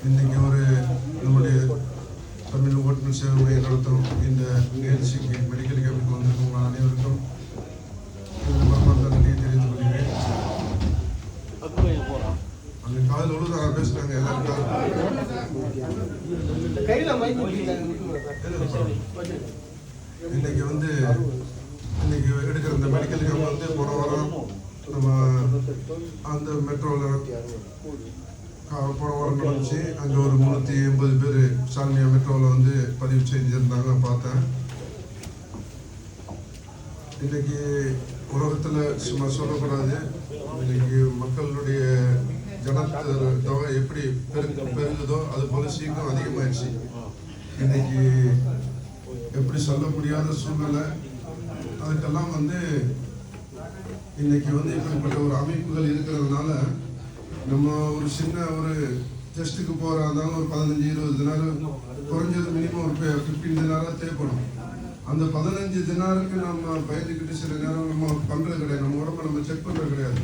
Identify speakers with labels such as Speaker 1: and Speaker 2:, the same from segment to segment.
Speaker 1: இன்னைக்கு ஒரு நம்முடைய தமிழ் ஓட்டுநர் சேவை நடத்தும் இந்த நிகழ்ச்சிக்கு மெடிக்கல் கேம்புக்கு வந்திருக்கும் அனைவருக்கும் எனது மனமார்ந்த நன்றியை தெரிவித்துக் கொள்கிறேன். அந்த காதல் ஒழுங்கு பேசுறாங்க இன்னைக்கு வந்து இன்னைக்கு எடுக்கிற இந்த மெடிக்கல் கேம்ப் வந்து போன வாரம் நம்ம அந்த மெட்ரோவில் போன வாரம் நடந்துச்சு அங்கே ஒரு முந்நூற்றி எண்பது பேர் சால்மியா மெட்ரோவில் வந்து பதிவு செஞ்சுருந்தாங்க பார்த்தேன். இன்னைக்கு உலகத்தில் சும்மா சொல்லக்கூடாது. இன்னைக்கு மக்களுடைய ஜனத்தொகை தொகை எப்படி பெருகு பெருகுதோ அது போல சீக்கிரம் அதிகமாயிடுச்சு. இன்னைக்கு எப்படி சொல்ல முடியாத சூழ்நிலை. அதுக்கெல்லாம் வந்து இன்னைக்கு வந்து இப்படிப்பட்ட ஒரு அமைப்புகள் இருக்கிறதுனால நம்ம ஒரு சின்ன ஒரு டெஸ்ட்டுக்கு போகிறா இருந்தாலும் ஒரு பதினஞ்சு இருபது தினார் குறைஞ்சது மினிமம் ஒரு ஃபிஃப்டீன் தினாராக தேவைப்படும் அந்த பதினஞ்சு தினாருக்கு நம்ம பயந்துக்கிட்டு சில நேரம் நம்ம பண்ணுறது கிடையாது. நம்ம உடம்ப நம்ம செக் பண்ணுறது கிடையாது.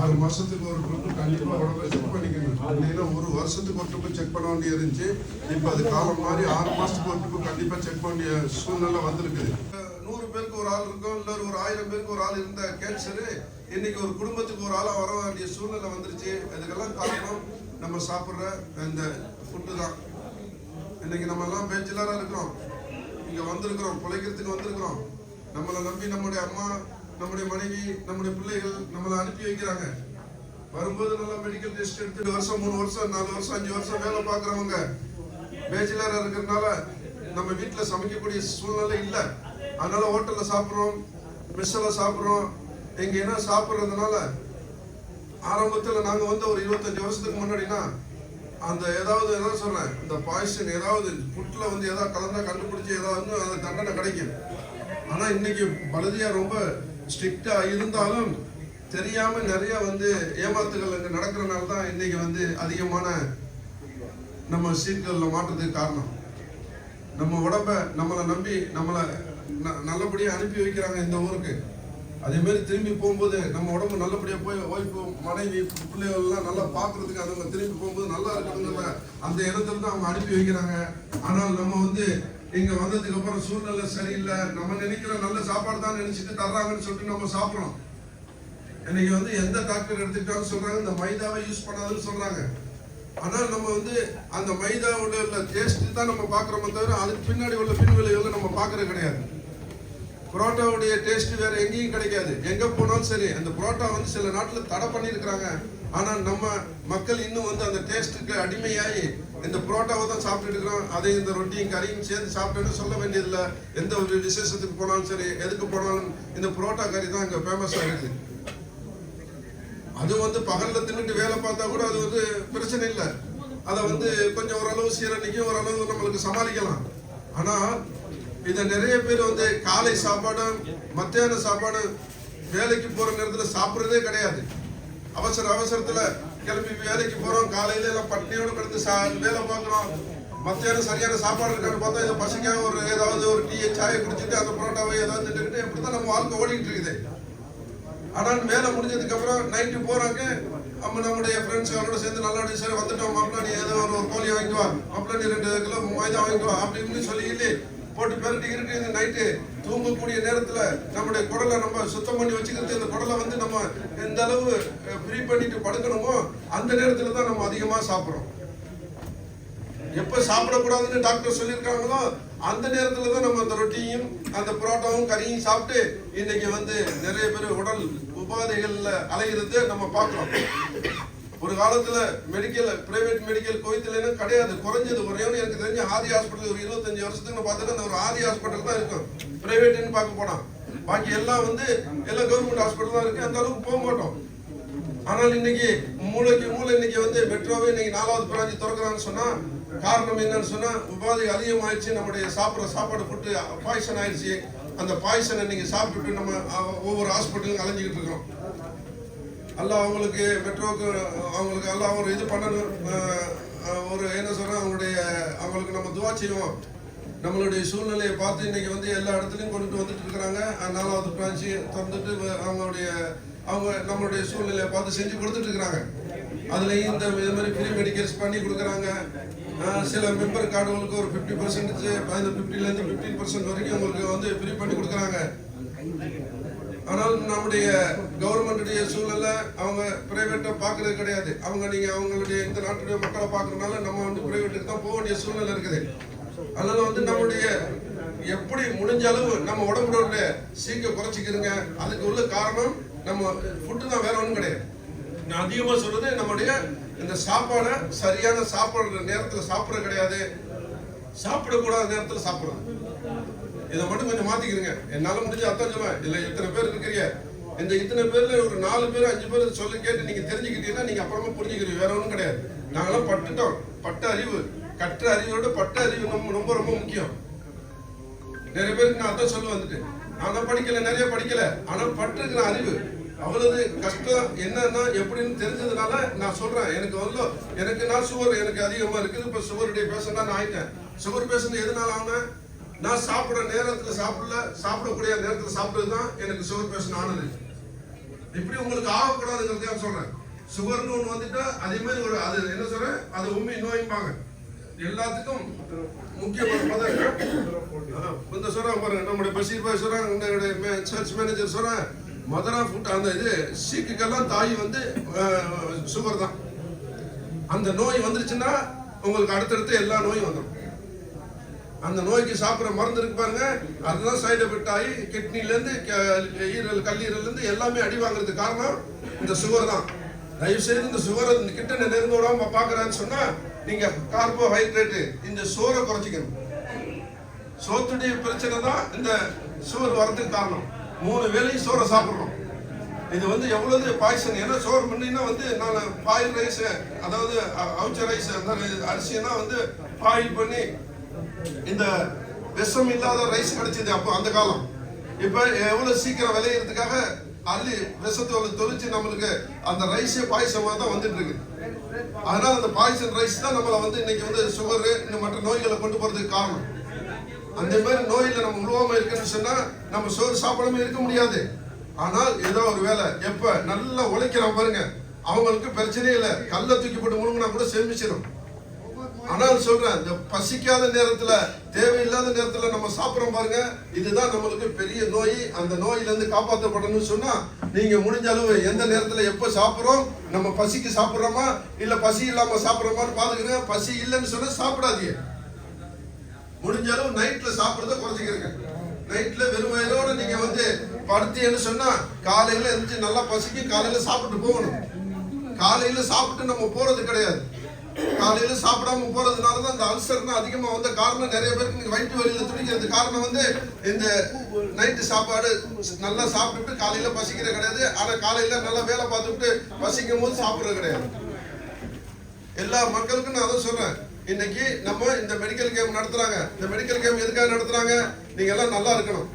Speaker 1: ஆறு மாதத்துக்கு ஒரு ட்ரிப்பு கண்டிப்பாக உடம்பை செக் பண்ணிக்கணும். இல்லைன்னா ஒரு வருஷத்துக்கு ஒரு ட்ரிப்பு செக் பண்ண வேண்டிய இருந்துச்சு. இப்போ அது காலம் மாதிரி ஆறு மாதத்துக்கு ஒரு ட்ரிப்பு கண்டிப்பாக செக் பண்ண வேண்டிய சூழ்நிலை வந்திருக்குது. ஒரு ஆள் இருக்கும் இல்லை ஒரு ஆயிரம் பேருக்கு ஒரு ஆள் இருந்த கேன்சரு இன்னைக்கு ஒரு குடும்பத்துக்கு ஒரு ஆளாக வர வேண்டிய சூழ்நிலை வந்துருச்சு. இதுக்கெல்லாம் காரணம் நம்ம சாப்பிட்ற இந்த ஃபுட்டு தான். இன்னைக்கு நம்ம எல்லாம் பேச்சுலரா இருக்கிறோம். இங்கே வந்திருக்கிறோம் பிழைக்கிறதுக்கு வந்திருக்கிறோம். நம்மளை நம்பி நம்முடைய அம்மா நம்முடைய மனைவி நம்முடைய பிள்ளைகள் நம்மளை அனுப்பி வைக்கிறாங்க. வரும்போது நல்லா மெடிக்கல் டெஸ்ட் எடுத்து வருஷம் மூணு வருஷம் நாலு வருஷம் அஞ்சு வருஷம் வேலை பார்க்குறவங்க பேச்சுலரா இருக்கிறதுனால நம்ம வீட்டில் சமைக்கக்கூடிய சூழ்நிலை இல்லை. அதனால ஹோட்டல்ல சாப்பிட்றோம் மெஸ்ஸில் சாப்பிட்றோம். எங்க என்ன சாப்பிட்றதுனால ஆரம்பத்தில் நாங்கள் வந்து ஒரு இருபத்தஞ்சி வருஷத்துக்கு முன்னாடினா அந்த ஏதாவது என்ன சொல்றேன் இந்த பாய்சன் ஏதாவது புட்டில் வந்து ஏதாவது கலந்தா கண்டுபிடிச்சி ஏதாவது அந்த தண்டனை கிடைக்கும். ஆனால் இன்னைக்கு பலதியாக ரொம்ப ஸ்ட்ரிக்டாக இருந்தாலும் தெரியாம நிறைய வந்து ஏமாத்துகள் இங்கே நடக்கிறனால தான் இன்னைக்கு வந்து அதிகமான நம்ம சீட்களில் மாற்றத்துக்கு காரணம். நம்ம உடம்ப நம்மளை நம்பி நம்மளை ந- அனுப்பி வைக்கிறாங்க இந்த ஊருக்கு. அதே மாதிரி திரும்பி போகும்போது நம்ம உடம்பு நல்லபடியாக போய் ஒய்ஃபு மனைவி பிள்ளைகள்லாம் நல்லா பார்க்கறதுக்கு அதுங்க திரும்பி போகும்போது நல்லா இருக்குங்கிற அந்த இடத்துல தான் அவங்க அனுப்பி வைக்கிறாங்க. ஆனால் நம்ம வந்து இங்கே வந்ததுக்கு அப்புறம் சூழ்நிலை சரியில்லை. நம்ம நினைக்கிற நல்ல சாப்பாடு தான் நினைச்சிட்டு தர்றாங்கன்னு சொல்லிட்டு நம்ம சாப்பிடணும். இன்னைக்கு வந்து எந்த டாக்டர் எடுத்துக்கிட்டாலும் சொல்றாங்க இந்த மைதாவை யூஸ் பண்ணாதுன்னு சொல்றாங்க. ஆனால் நம்ம வந்து அந்த மைதாவோட உள்ள டேஸ்ட் தான் நம்ம பார்க்குறோமே தவிர அதுக்கு பின்னாடி உள்ள பின்விளைவுகளை நம்ம பார்க்கறது கிடையாது. புரோட்டாவுடைய டேஸ்ட் வேற எங்கேயும் கிடைக்காது. எங்க போனாலும் சரி அந்த புரோட்டா வந்து சில நாட்டுல தடை பண்ணியிருக்கிறாங்க. ஆனா நம்ம மக்கள் இன்னும் வந்து அந்த டேஸ்ட்டுக்கு அடிமையாகி இந்த புரோட்டாவை தான் சாப்பிட்டு இருக்கிறோம். அதே இந்த ரொட்டியும் கறியும் சேர்ந்து சாப்பிட்டேன்னு சொல்ல வேண்டியதில்லை. எந்த ஒரு விசேஷத்துக்கு போனாலும் சரி எதுக்கு போனாலும் இந்த புரோட்டா கறி தான் இங்கே ஃபேமஸ் ஆகிடுது அது வந்து பகலில் தின்னுட்டு வேலை பார்த்தா கூட அது வந்து பிரச்சனை இல்லை. அதை வந்து கொஞ்சம் ஓரளவு சீரணிக்கும் ஓரளவு நம்மளுக்கு சமாளிக்கலாம். ஆனால் இதை நிறைய பேர் வந்து காலை சாப்பாடு மத்தியான சாப்பாடு வேலைக்கு போற நேரத்துல சாப்பிடுறதே கிடையாது. அவசர அவசரத்துல கிளம்பி வேலைக்கு போறோம் காலையில எல்லாம் பட்னியோட கிடந்து சா வேலை பார்க்குறோம். மத்தியானம் சரியான சாப்பாடு இருக்கான்னு பார்த்தா இதை பசிக்காக ஒரு ஏதாவது ஒரு டீ சாயை குடிச்சிட்டு அந்த பரோட்டாவை ஏதாவது திட்டுக்கிட்டு இப்படி தான் நம்ம வாழ்க்கை ஓடிட்டு இருக்குது. ஆனால் வேலை முடிஞ்சதுக்கு அப்புறம் நைட்டு போறாங்க. நம்ம நம்முடைய ஃப்ரெண்ட்ஸ் அவரோட சேர்ந்து நல்லா சார் வந்துட்டோம் மாப்பிள்ளா நீ ஏதோ ஒரு கோழி வாங்கிக்குவா மாப்பிள்ளா நீ ரெண்டு கிலோ மைதா வாங்கிக்குவா அப்படின்னு சொல்லி போட்டு பெருட்டி இருக்கு இந்த நைட்டு தூங்கக்கூடிய நேரத்துல நம்முடைய குடலை நம்ம சுத்தம் பண்ணி வச்சுக்கிறது அந்த குடலை வந்து நம்ம எந்த அளவு ஃப்ரீ பண்ணிட்டு படுக்கணுமோ அந்த நேரத்துல தான் நம்ம அதிகமா சாப்பிட்றோம். எப்ப சாப்பிடக்கூடாதுன்னு டாக்டர் சொல்லியிருக்காங்களோ அந்த நேரத்துல தான் நம்ம அந்த ரொட்டியும் அந்த புரோட்டாவும் கறியும் சாப்பிட்டு இன்னைக்கு வந்து நிறைய பேர் உடல் உபாதைகள்ல அலைகிறது நம்ம பார்க்கிறோம். ஒரு காலத்துல மெடிக்கல் பிரைவேட் மெடிக்கல் கோயத்துல கிடையாது. குறைஞ்சது ஒரே ஒன்று எனக்கு தெரிஞ்ச ஆதி ஹாஸ்பிட்டல் ஒரு இருபத்தஞ்சு வருஷத்துக்கு பார்த்தா அந்த ஒரு ஆதி ஹாஸ்பிட்டல் தான் இருக்கும். பிரைவேட்னு பார்க்க போனா. பாக்கி எல்லாம் வந்து எல்லாம் கவர்மெண்ட் ஹாஸ்பிட்டல் தான் இருக்கு. அந்த அளவுக்கு போக மாட்டோம். ஆனால் இன்னைக்கு மூளைக்கு மூளை இன்னைக்கு வந்து மெட்ரோவே இன்னைக்கு நாலாவது பிராஞ்சி திறக்கிறான்னு சொன்னா காரணம் என்னன்னு சொன்னா உபாதை அதிகமாயிடுச்சு. நம்முடைய சாப்பிட்ற சாப்பாடு போட்டு பாய்சன் ஆயிடுச்சு. அந்த பாய்சனை இன்னைக்கு சாப்பிட்டுட்டு நம்ம ஒவ்வொரு ஹாஸ்பிட்டலும் அலைஞ்சிக்கிட்டு இருக்கோம் எல்லாம் அவங்களுக்கு மெட்ரோக்கு அவங்களுக்கு எல்லாம் ஒரு இது பண்ணணும். ஒரு என்ன சொல்கிறோம் அவங்களுடைய அவங்களுக்கு நம்ம துவா செய்வோம். நம்மளுடைய சூழ்நிலையை பார்த்து இன்னைக்கு வந்து எல்லா இடத்துலையும் கொண்டுட்டு வந்துட்டு இருக்கிறாங்க. நாலாவது பிரான்ச்சு திறந்துட்டு வ- அவங்களுடைய அவங்க நம்மளுடைய சூழ்நிலையை பார்த்து செஞ்சு கொடுத்துட்டு இருக்கிறாங்க. அதுலேயும் இந்த இது மாதிரி ஃப்ரீ மெடிக்கல்ஸ் பண்ணி கொடுக்குறாங்க. சில மெம்பர் கார்டுகளுக்கு ஒரு ஃபிஃப்டி பர்சன்டேஜ் பதினஞ்சு ஃபிஃப்டிலேருந்து ஃபிஃப்டீன் பர்சன்ட் வரைக்கும் உங்களுக்கு வந்து ஃப்ரீ பண்ணி கொடுக்குறாங்க. ஆனால் நம்முடைய கவர்மெண்டுடைய சூழ்நிலை அவங்க பிரைவேட்டை பார்க்கறது கிடையாது. அவங்க நீங்கள் அவங்களுடைய இந்த நாட்டுடைய மக்களை பார்க்கறதுனால நம்ம வந்து பிரைவேட்டுக்கு தான் போக வேண்டிய சூழ்நிலை இருக்குது. அதனால வந்து நம்முடைய எப்படி முடிஞ்ச அளவு நம்ம உடம்புடைய சீக்க குறைச்சிக்கிறங்க அதுக்கு உள்ள காரணம் நம்ம ஃபுட்டு தான் வேற ஒன்றும் கிடையாது. நான் அதிகமாக சொல்றது நம்முடைய இந்த சாப்பாடை சரியான சாப்பாடு நேரத்தில் சாப்பிட கிடையாது. சாப்பிடக்கூடாத நேரத்தில் சாப்பிடுறது இதை மட்டும் கொஞ்சம் மாத்திக்கிறீங்க என்னால முடிஞ்ச அதான் சொல்லுவேன். இல்ல இத்தனை பேர் இருக்கிறீங்க. இந்த இத்தனை பேர்ல ஒரு நாலு பேர் அஞ்சு பேர் சொல்லி கேட்டு நீங்க தெரிஞ்சுக்கிட்டீங்கன்னா நீங்க அப்புறமா புரிஞ்சுக்கிறீங்க. வேற ஒன்றும் கிடையாது. நாங்களாம் பட்டுட்டோம். பட்ட அறிவு. கற்ற அறிவோட பட்ட அறிவு நம்ம ரொம்ப ரொம்ப முக்கியம். நிறைய பேருக்கு நான் அதான் சொல்ல வந்துட்டு. ஆனா படிக்கல நிறைய படிக்கல. ஆனா பட்டிருக்கிற அறிவு. அவ்வளவு கஷ்டம் என்னன்னா எப்படின்னு தெரிஞ்சதுனால நான் சொல்றேன். எனக்கு வந்து எனக்கு நான் சுகர் எனக்கு அதிகமா இருக்குது. இப்ப சுகருடைய பேஷண்டா நான் ஆயிட்டேன். சுகர் பேசுனது எதனால ஆனேன்? நான் சாப்பிட நேரத்துல சாப்பிடல சாப்பிடக்கூடிய நேரத்துல சாப்பிட்டது தான் எனக்கு சுகர் பேஷண்ட் ஆனது. இப்படி உங்களுக்கு ஆகக்கூடாதுங்கிறதுக்காக சொல்றேன். சுகர்னு ஒன்று வந்துட்டா அதே மாதிரி ஒரு அது என்ன சொல்றேன்? அது உண்மை நோய்ப்பாங்க எல்லாத்துக்கும் முக்கியமான பதம். இந்த சொல்றாங்க பாருங்க நம்முடைய பஷீர் பாய் சொல்றாங்க இந்த சர்ச் மேனேஜர் சொல்றாங்க மதரா ஃபுட் அந்த இது சீக்குக்கெல்லாம் தாய் வந்து சுகர் தான். அந்த நோய் வந்துருச்சுன்னா உங்களுக்கு அடுத்தடுத்து எல்லா நோயும் வந்துடும் அந்த நோய்க்கு சாப்பிட்ற மருந்து இருக்கு பாருங்க. அதுதான் சைடு எஃபெக்ட் ஆகி கிட்னிலேருந்து ஈரல் கல்லீரல்லேருந்து எல்லாமே அடி வாங்குறதுக்கு காரணம் இந்த சுகர் தான். தயவு செய்து இந்த சுகரை இந்த கிட்ட நெருங்க விடாம பாக்குறான்னு சொன்னா நீங்க கார்போஹைட்ரேட்டு இந்த சோறை குறைச்சிக்கணும். சோத்துடைய பிரச்சனை தான் இந்த சுகர் வரதுக்கு காரணம். மூணு வேளையும் சோறை சாப்பிட்றோம். இது வந்து எவ்வளவு பாய்சன் ஏன்னா சோறு முன்னா வந்து நான் பாயில் ரைஸ் அதாவது அவுச்ச ரைஸ் அந்த அரிசினா வந்து பாயில் பண்ணி இந்த விஷம் இல்லாத ரைஸ் கிடைச்சது அப்போ அந்த காலம். இப்ப எவ்வளவு சீக்கிரம் விளையிறதுக்காக அள்ளி விஷத்தோட தொழிச்சு நம்மளுக்கு அந்த ரைஸே பாயசமா தான் வந்துட்டு இருக்கு. அதனால அந்த பாய்சன் ரைஸ் தான் நம்மள வந்து இன்னைக்கு வந்து சுகர் இந்த மற்ற நோய்களை கொண்டு போறதுக்கு காரணம். அந்த மாதிரி நோயில நம்ம உருவாம இருக்குன்னு சொன்னா நம்ம சோறு சாப்பிடாம இருக்க முடியாது. ஆனால் ஏதோ ஒரு வேலை எப்ப நல்லா உழைக்கிறான் பாருங்க. அவங்களுக்கு பிரச்சனையே இல்லை. கல்ல தூக்கி போட்டு முழுங்கினா கூட சேமிச்சிடும் ஆனால் சொல்றேன் இந்த பசிக்காத நேரத்துல தேவையில்லாத நேரத்துல நம்ம சாப்பிட்றோம் பாருங்க இதுதான் நம்மளுக்கு பெரிய நோய். அந்த நோயில இருந்து காப்பாற்றப்படணும்னு சொன்னா நீங்க முடிஞ்ச அளவு எந்த நேரத்துல எப்ப சாப்பிடுறோம் நம்ம பசிக்கு சாப்பிடுறோமா இல்ல பசி இல்லாம சாப்பிடுறோமான்னு பாத்துக்கிறேன் பசி இல்லைன்னு சொன்னா சாப்பிடாதீங்க. முடிஞ்ச அளவு நைட்ல சாப்பிடுறத குறைச்சிக்கிறங்க. நைட்ல வெறும் வயிறோட நீங்க வந்து படுத்தீங்கன்னு சொன்னா காலையில எந்திரிச்சு நல்லா பசிக்கு காலையில சாப்பிட்டு போகணும். காலையில சாப்பிட்டு நம்ம போறது கிடையாது. காலையில சாப்பிடாம போறதுனால தான் இந்த அல்சர்னா அதிகமா வந்த காரணம் நிறைய பேருக்கு வயிற்று வலியில துடிக்கிறது. காரணம் வந்து இந்த நைட்டு சாப்பாடு நல்லா சாப்பிட்டுட்டு காலையில பசிக்கிற கிடையாது. ஆனா காலையில நல்லா வேலை பார்த்துட்டு பசிக்கும் போது சாப்பிடுறது கிடையாது. எல்லா மக்களுக்கும் நான் அதை சொல்றேன். இன்னைக்கு நம்ம இந்த மெடிக்கல் கேம்ப் நடத்துறாங்க. இந்த மெடிக்கல் கேம்ப் எதுக்காக நடத்துறாங்க? நீங்க எல்லாம் நல்லா இருக்கணும்.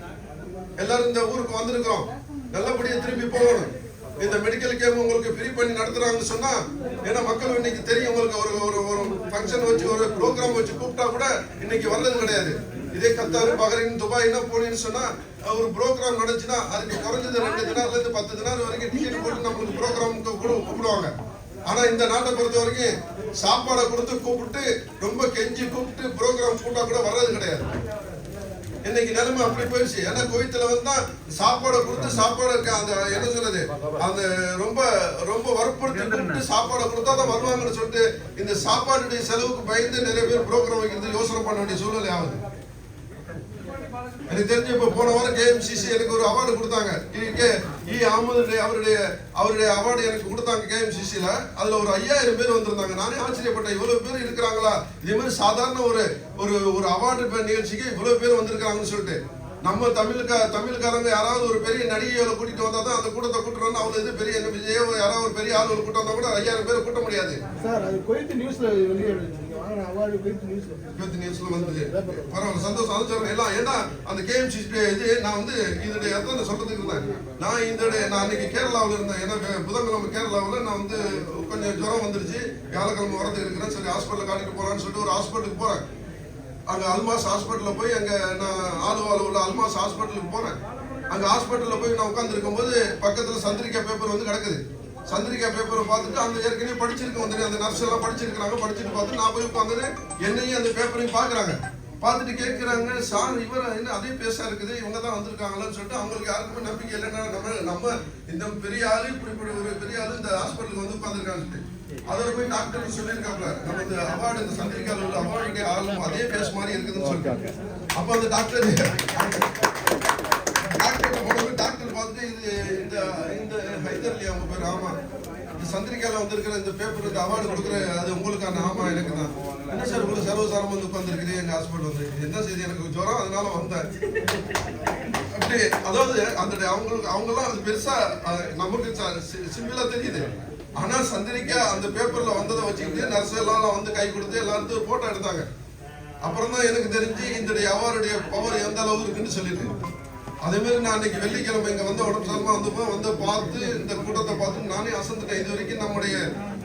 Speaker 1: எல்லாரும் இந்த ஊருக்கு வந்திருக்கிறோம். நல்லபடியா திரும்பி போகணும். இந்த மெடிக்கல் கேம்ப் உங்களுக்கு ஃப்ரீ பண்ணி நடத்துறாங்கன்னு சொன்னா ஏன்னா மக்கள் இன்னைக்கு தெரியும் உங்களுக்கு ஒரு ஒரு ஒரு ஃபங்க்ஷன் வச்சு ஒரு ப்ரோக்ராம் வச்சு கூப்பிட்டா கூட இன்னைக்கு வர்றது கிடையாது. இதே கத்தார் பஹ்ரைன் துபாய்னா போனீங்கன்னு சொன்னா ஒரு ப்ரோக்ராம் நடந்துச்சுன்னா அதுக்கு குறைஞ்சது ரெண்டு தினார்ல இருந்து பத்து தினார் வரைக்கும் டிக்கெட் போட்டு நம்மளுக்கு ப்ரோக்ராமுக்கு கூப்பிடுவாங்க. ஆனா இந்த நாட்டை பொறுத்த வரைக்கும் சாப்பாடை கொடுத்து கூப்பிட்டு ரொம்ப கெஞ்சி கூப்பிட்டு ப்ரோக்ராம் கூட்டா கூட வர்றது கிடையாது. இன்னைக்கு நிலைமை அப்படி போயிடுச்சு. ஏன்னா கோயத்துல வந்தா சாப்பாடை கொடுத்து சாப்பாடு இருக்க அந்த என்ன சொல்றது? அந்த ரொம்ப ரொம்ப வற்புறுத்தி கூப்பிட்டு சாப்பாடை கொடுத்தா தான் வருவாங்கன்னு சொல்லிட்டு இந்த சாப்பாடுடைய செலவுக்கு பயந்து நிறைய பேர் ப்ரோக்ராம் வைக்கிறது யோசனை பண்ண வேண்டிய சூழ்நிலை ஆகுது. எனக்கு தெரிஞ்சு இப்போ போன வாரம் கேஎம்சிசி எனக்கு ஒரு அவார்டு கொடுத்தாங்க. இ- கே இ அவருடைய அவருடைய அவார்டு எனக்கு கொடுத்தாங்க கேஎம்சிசியில் அதுல ஒரு ஐயாயிரம் பேர் வந்திருந்தாங்க. நானே ஆச்சரியப்பட்டேன். இவ்வளவு பேர் இருக்கிறாங்களா? இதே மாதிரி சாதாரண ஒரு ஒரு ஒரு அவார்டு நிகழ்ச்சிக்கு இவ்வளவு பேர் வந்திருக்காங்கன்னு சொல்லிட்டு. நம்ம தமிழுக்கா தமிழ்காரங்க யாராவது ஒரு பெரிய நடிகைகளை கூட்டிட்டு வந்தா தான் அந்த கூட்டத்தை கூட்டுறோம்னு அவங்க இது பெரிய என்ன யாராவது ஒரு பெரிய ஆள் கூட்டம் வந்தா கூட ஐயாயிரம் பேர் கூட்ட முடியாது.
Speaker 2: சார் அது நியூஸ்ல வெளியே நீங்க நியூஸ்ல
Speaker 1: இருபத்தி நியூஸ்ல வந்து பரவாயில்ல சந்தோஷம். அது சொல்றேன் எல்லாம் ஏன்னா அந்த கேஎம்சி இது நான் வந்து இதோட இடத்துல சொல்றதுக்கு இருந்தேன் நான் இந்த நான் அன்னைக்கு கேரளாவில் இருந்தேன். ஏன்னா புதன்கிழமை கேரளாவில் நான் வந்து கொஞ்சம் ஜுரம் வந்துருச்சு. வியாழக்கிழமை வரது இருக்கிறேன். சரி ஹாஸ்பிட்டல் காட்டிட்டு போகலான்னு சொல்லிட்டு ஒரு ஹாஸ்பிட்டலுக்கு போறேன். அங்கே அல்மாஸ் ஹாஸ்பிட்டலில் போய் அங்கே நான் ஆலுவால உள்ள அல்மாஸ் ஹாஸ்பிட்டலுக்கு போகிறேன் அங்கே ஹாஸ்பிட்டலில் போய் நான் உட்காந்துருக்கும் போது பக்கத்தில் சந்திரிக்கா பேப்பர் வந்து கிடக்குது. சந்திரிகா பேப்பரை பார்த்துட்டு அந்த ஏற்கனவே படிச்சிருக்க வந்து அந்த நர்ஸ் எல்லாம் படிச்சிருக்காங்க படிச்சுட்டு பார்த்து நான் போய் உட்காந்து என்னையும் அந்த பேப்பரையும் பார்க்குறாங்க. பார்த்துட்டு கேட்குறாங்க சார் இவர் என்ன அதே பேசா இருக்குது இவங்க தான் வந்திருக்காங்களான்னு சொல்லிட்டு அவங்களுக்கு யாருக்குமே நம்பிக்கை இல்லைன்னா நம்ம நம்ம இந்த பெரிய ஆளு இப்படி ஒரு பெரிய ஆளு இந்த ஹாஸ்பிட்டலுக்கு வந்து உட்காந்துருக்காங்க அதோட போய் டாக்டர் சொல்லியிருக்காப்ல நம்ம இந்த அவார்டு இந்த சந்திரிக்கால உள்ள அவார்டுடைய ஆளும் அதே பேஸ் மாதிரி இருக்குதுன்னு சொல்லிட்டாங்க அப்போ அந்த டாக்டர் உங்க பேர்? ஆமா. இந்த சந்திரிக்கால வந்திருக்கிற இந்த பேப்பர் இந்த அவார்டு கொடுக்குற அது உங்களுக்கான. ஆமா எனக்கு தான். என்ன சார் உங்களுக்கு சர்வசாரம் வந்து உட்காந்துருக்குது எங்க ஹாஸ்பிட்டல் வந்து என்ன செய்தி? எனக்கு ஜுரம் அதனால வந்தேன். அப்படி அதாவது அந்த அவங்களுக்கு அவங்கெல்லாம் அது பெருசா நமக்கு சிம்பிளா தெரியுது. ஆனா சந்திரிக்கா அந்த பேப்பர்ல வந்ததை வச்சுக்கிட்டு நர்ஸ் எல்லாம் வந்து கை கொடுத்து எல்லாருந்து போட்டோ எடுத்தாங்க. அப்புறம் தான் எனக்கு தெரிஞ்சு இந்த அவார்டுடைய பவர் எந்த அளவு இருக்குன்னு சொல்லிட்டு. அதே மாதிரி நான் அன்றைக்கி வெள்ளிக்கிழமை இங்க வந்து உடம்பு சரிமா வந்து வந்து பார்த்து இந்த கூட்டத்தை பார்த்து நானே அசந்துட்டேன். இது வரைக்கும் நம்முடைய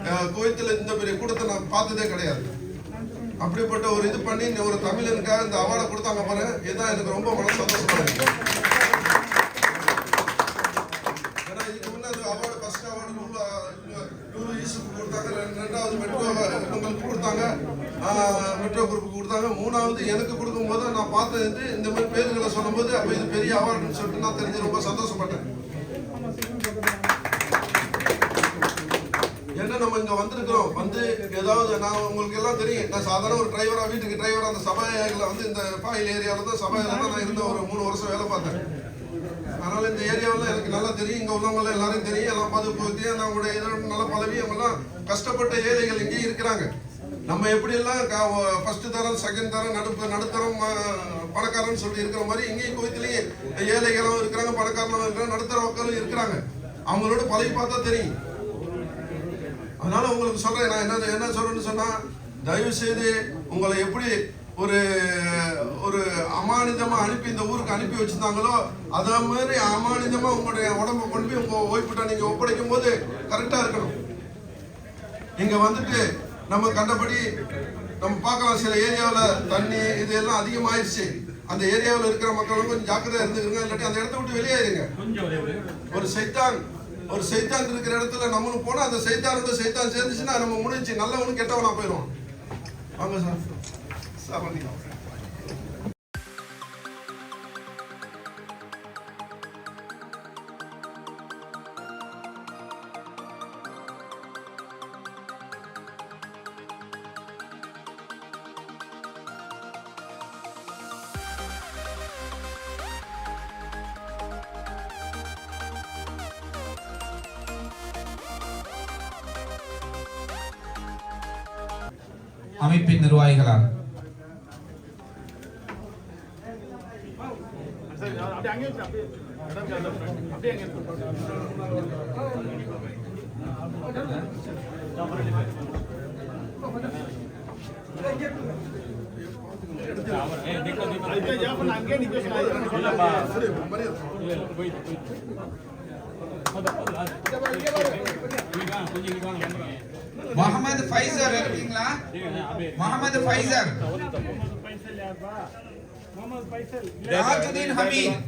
Speaker 1: அஹ், கோயத்துல இந்த பெரிய கூட்டத்தை நான் பார்த்ததே கிடையாது. அப்படிப்பட்ட ஒரு இது பண்ணி இந்த ஒரு தமிழனுக்காக இந்த அவார்டை கொடுத்தாங்க பாரு. இதுதான் எனக்கு ரொம்ப மன சந்தோஷமா இருக்கு. ஏன்னா இதுக்கு முன்னாடி அவார்டு ஃபர்ஸ்ட் அவார்டு நூறு ஈஸுக்கு கொடுத்தாங்க. ரெண்டு- ரெண்டாவது மெட்ரோ உங்களுக்கு கொடுத்தாங்க. மெட்ரோ குரூப்புக்கு கொடுத்தாங்க. மூணாவது எனக்கு நான் பார்த்தது வந்து இந்த மாதிரி பேருங்களை சொல்லும்போது அப்போ இது பெரிய அவார்டுன்னு சொல்லிட்டு நான் தெரிஞ்சு ரொம்ப சந்தோஷப்பட்டேன். என்ன நம்ம இங்கே வந்திருக்கிறோம்? வந்து ஏதாவது நான் உங்களுக்கு எல்லாம் தெரியும். நான் சாதாரண ஒரு டிரைவராக வீட்டுக்கு டிரைவராக அந்த சபாயில வந்து இந்த பாயில் ஏரியாவில் தான் சபாயில தான் நான் இருந்த ஒரு மூணு வருஷம் வேலை பார்த்தேன். அதனால் இந்த ஏரியாவில் எனக்கு நல்லா தெரியும். இங்கே உள்ளவங்க எல்லாரும் தெரியும். எல்லாம் பார்த்து போத்தி நான் இதோட நல்ல பதவி அவங்கெல்லாம் கஷ்டப்பட்ட ஏழைகள் இங்கேயும் இருக்கிறாங்க. நம்ம எப்படி எல்லாம் ஃபர்ஸ்ட் தரம் செகண்ட் தரம் நடுப்பு நடுத்தரம் பணக்காரன் பணக்காரன்னு சொல்லி இருக்கிற மாதிரி இங்கேயும் கோயத்திலேயே ஏழைகளும் இருக்கிறாங்க பணக்காரங்களும் இருக்கிறாங்க நடுத்தர மக்களும் இருக்கிறாங்க. அவங்களோட பழகி பார்த்தா தெரியும். அதனால உங்களுக்கு சொல்றேன் நான் என்ன என்ன சொல்றேன்னு சொன்னா தயவு செய்து உங்களை எப்படி ஒரு ஒரு அமானிதமா அனுப்பி இந்த ஊருக்கு அனுப்பி வச்சிருந்தாங்களோ அதே மாதிரி அமானிதமா உங்களுடைய உடம்ப கொண்டு போய் உங்க ஓய்வுட்ட நீங்க ஒப்படைக்கும் போது கரெக்டா இருக்கணும். இங்க வந்துட்டு நம்ம கண்டபடி நம்ம பார்க்கலாம் சில ஏரியாவில் தண்ணி இது எல்லாம் அதிகமாயிருச்சு. அந்த ஏரியாவில் இருக்கிற மக்களும் கொஞ்சம் ஜாக்கிரதையா இருந்துக்கிறங்க இல்லாட்டி அந்த இடத்த விட்டு வெளியேறுங்க. ஒரு சைத்தான் ஒரு சைத்தான் இருக்கிற இடத்துல நம்மளும் போனா அந்த சைத்தானோட சைத்தான் சேர்ந்துச்சுன்னா நம்ம முடிஞ்சு நல்லவனும் கெட்டவனா போயிடும் வாங்க சார். சார் பண்ணிக்கலாம்.
Speaker 3: அமைப்பின் நிர்வாகிகளால். முகமது ஃபைசர் இருக்கீங்களா? முகமது ஃபைசர். ராஜுதீன் ஹமீத்.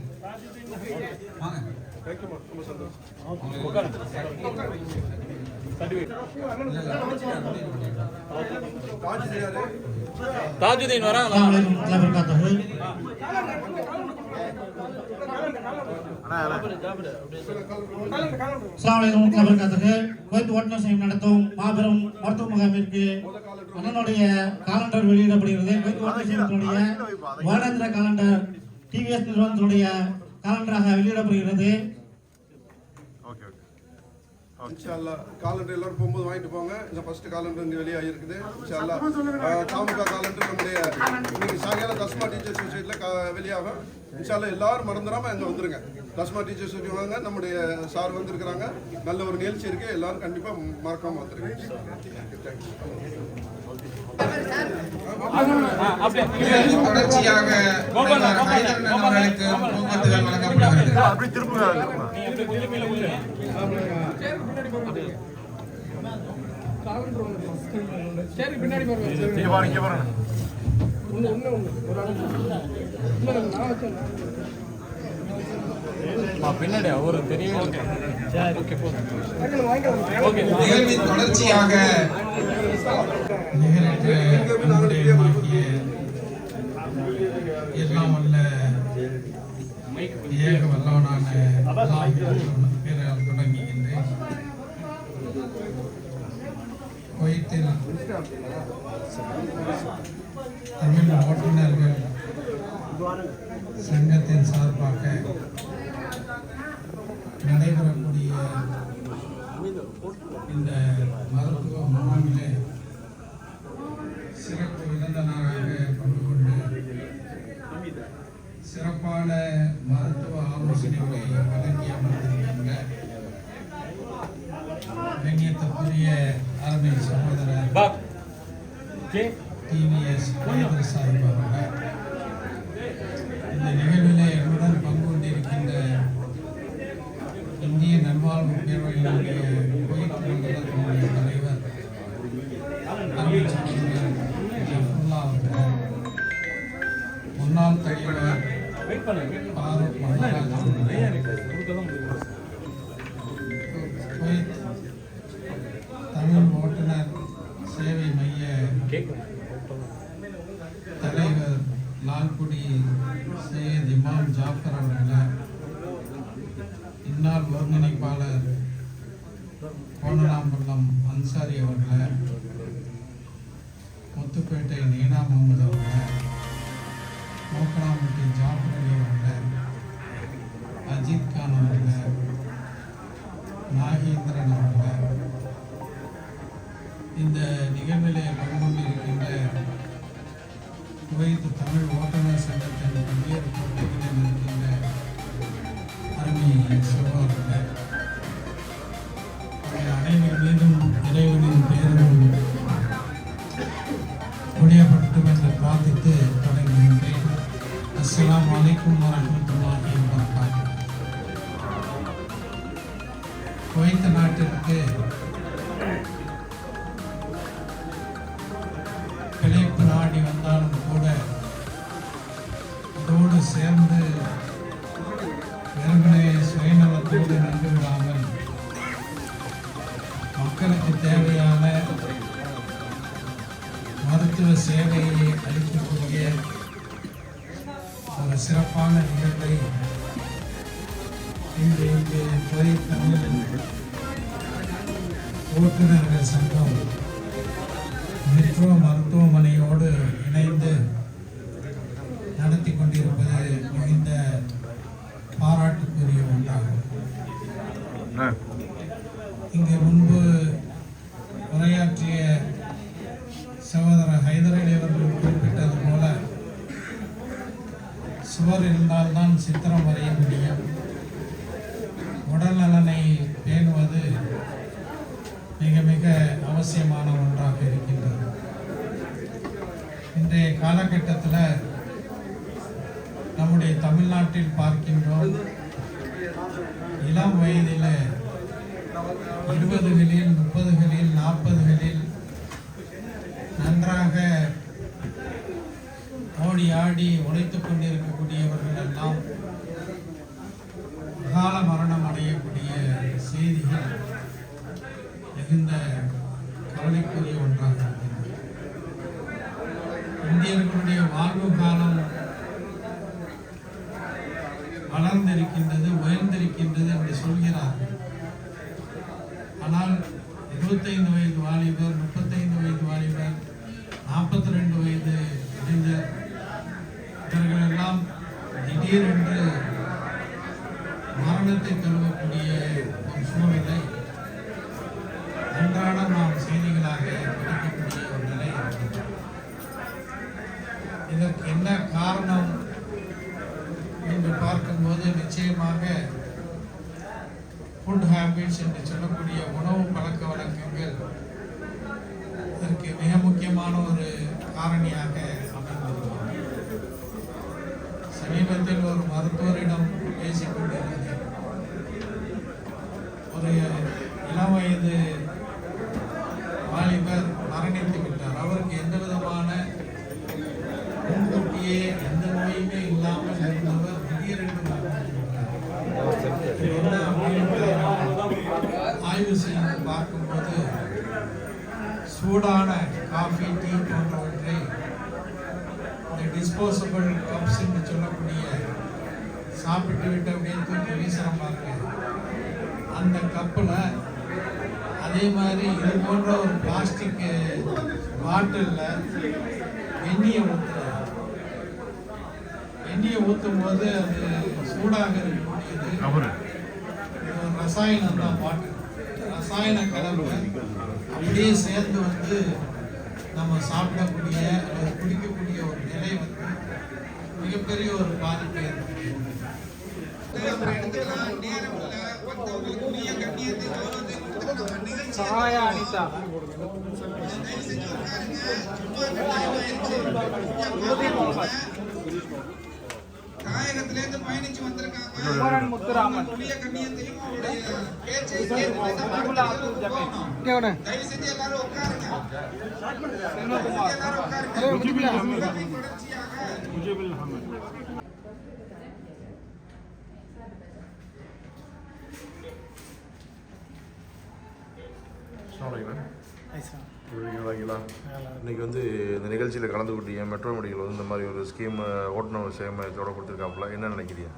Speaker 4: தாஜுதீன் வராங்களா?
Speaker 5: குவைத் ஓட்டுநர் சங்கம் நடத்தும் மாபெரும் மருத்துவ முகாமிற்கு அண்ணனுடைய காலண்டர் வெளியிடப்படுகிறது. குவைத் ஓட்டுநர் சங்கத்தினுடைய வருடாந்திர காலண்டர் டிவிஎஸ் நிறுவனத்தினுடைய காலண்டராக வெளியிடப்படுகிறது.
Speaker 1: இன்ஷா அல்லாஹ் காலண்டர் எல்லாரும் போகும்போது வாங்கிட்டு போங்க. இந்த ஃபர்ஸ்ட் காலண்டர் இங்க வெளியே இருக்குது இன்ஷா அல்லாஹ் அஹ், தாமுக காலண்டர் நம்முடைய இன்னைக்கு சாயங்காலம் தஸ்மா டீச்சர்ஸ் சொசைட்டில வெளியாகும். இன்ஷா அல்லாஹ் எல்லாரும் மறந்துடாம அங்க வந்துருங்க. தஸ்மா டீச்சர்ஸ் வாங்க நம்முடைய சார் வந்திருக்கிறாங்க. நல்ல ஒரு நிகழ்ச்சி இருக்கு. எல்லாரும் கண்டிப்பா மறக்காம வந்துருங்க.
Speaker 3: தொடர்ச்சியாக அவர்களுக்கு பூங்கொத்துகள் வழங்கப்படுகிறது
Speaker 2: சரி பின்னாடி பாருங்க.
Speaker 4: பின்னாடி அவரு ஓகே.
Speaker 3: நிகழ்வின் தொடர்ச்சியாக எல்லாம் வல்ல ஏக வல்லவனான தொடங்குகின்றேன். குவைத்தில் தமிழ் ஓட்டுநர்கள் சங்கத்தின் சார்பாக நடைபெறக்கூடிய இந்த மருத்துவ முகாமிலே சிறப்பு விருந்தினராக பங்கு கொண்டு சிறப்பான மருத்துவ ஆலோசனைகளை வழங்கி அமர்ந்திருக்கின்ற கண்ணியத்துக்குரிய அருமை சகோதரர் டிவிஎஸ் ஹைதர் சையத் இமாம் ஜாஃபர் அவர்களை இந்நாள் ஒருங்கிணைப்பாளர் கோணலாம்பள்ளம் அன்சாரி அவர்களை முத்துப்பேட்டை நீனா முகமது அவர்களை மூக்கனாம்பட்டி ஜாஃபர் அலி அவர்களை அஜித் கான் அவர்களை நாகேந்திரன் அவர்களை. இந்த நிகழ்விலே பங்கொண்டிருக்கின்ற குவைத்து தமிழ் ஓட்டுநர் சங்கத்தின் பல்வேறு பொறுப்புகளில் இருக்கின்ற அருமை சகோதரர்களே அனைவர் மீதும் இறைவனின் பேரும் முடியப்பட்டும் என்று பிரார்த்தித்து தொடங்குகின்றேன். அஸ்லாம் அலைக்கும் வரஹ்மத்துல்லாஹி வபரகாத்துஹு. குவைத் நாட்டிற்கு நடத்தி கொண்டிருப்பது மிகுந்த பாராட்டுக்குரிய ஒன்றாகும். இங்கு முன்பு உரையாற்றிய சகோதரர் ஹைதரலி அவர்கள் குறிப்பிட்டது போல சுவர் இருந்தால்தான் சித்திரம் வரைய முடியும். உடல் நலனை பேணுவது மிக மிக அவசியமான ஒன்றாக இருக்கின்றது. இன்றைய காலகட்டத்தில் தமிழ்நாட்டில் பார்க்கின்றோம். இளம் வயதில் இருபதுகளில் முப்பதுகளில் நாற்பதுகளில் நன்றாக ஓடி ஆடி உழைத்துக் கொண்டிருக்கக்கூடியவர்கள் எல்லாம் அகால மரணம் அடையக்கூடிய செய்திகள் மிகுந்த கவலைக்குரிய ஒன்றாக இருக்கிறது இந்தியர்களுடைய வாழ்வு கால இதற்கு என்ன காரணம் என்று பார்க்கும்போது நிச்சயமாக ஃபுட் ஹேபிட்ஸ் என்று சொல்லக்கூடிய உணவு பழக்க வழக்கங்கள் இதற்கு மிக முக்கியமான ஒரு காரணியாக அமைந்திருக்கிறது. சமீபத்தில் ஒரு மருத்துவரிடம் பேசிக்கொண்டிருந்தேன் டிஸ்போசபிள் கப்ஸ் என்று சொல்லக்கூடிய சாப்பிட்டு விட்டு அப்படியே தூக்கி வீசுகிற பாருங்க அந்த கப்பில் அதே மாதிரி இது போன்ற ஒரு பிளாஸ்டிக் பாட்டிலில் எண்ணெயை ஊற்றுறாரு எண்ணெயை ஊற்றும் போது அது சூடாக இருக்கக்கூடியது. ஒரு ரசாயனம் தான் பாட்டில் ரசாயன கலப்பு அப்படியே சேர்ந்து வந்து நம்ம சாப்பிடக்கூடிய அல்லது குடிக்கக்கூடிய ஒரு நிலை வந்து மிகப்பெரிய ஒரு பாதிப்பை ஏற்படுத்தும்
Speaker 2: சாயா அனிதா
Speaker 6: தாயகத்திலேருந்து பயணிச்சு வந்திருக்காங்க
Speaker 2: முத்துராமன்
Speaker 6: புளிய கண்ணியத்தையும் அவருடைய பேச்சை தயவு செஞ்சு எல்லாரும் உட்காருங்க.
Speaker 7: இன்னைக்கு வந்து இந்த நிகழ்ச்சியில் கலந்துக்கிட்டீங்க மெட்ரோ மெடிக்கல் வந்து இந்த மாதிரி ஒரு ஸ்கீம் ஓட்டுநர் சேமத்தோட கொடுத்துருக்காப்புல. என்ன நினைக்கிறீங்க?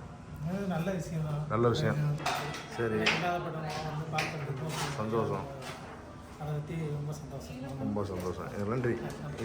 Speaker 8: நல்ல விஷயம்
Speaker 7: நல்ல விஷயம். சரி. சந்தோஷம்.
Speaker 8: அதை பற்றி ரொம்ப சந்தோஷம்.
Speaker 7: ரொம்ப சந்தோஷம். நன்றி.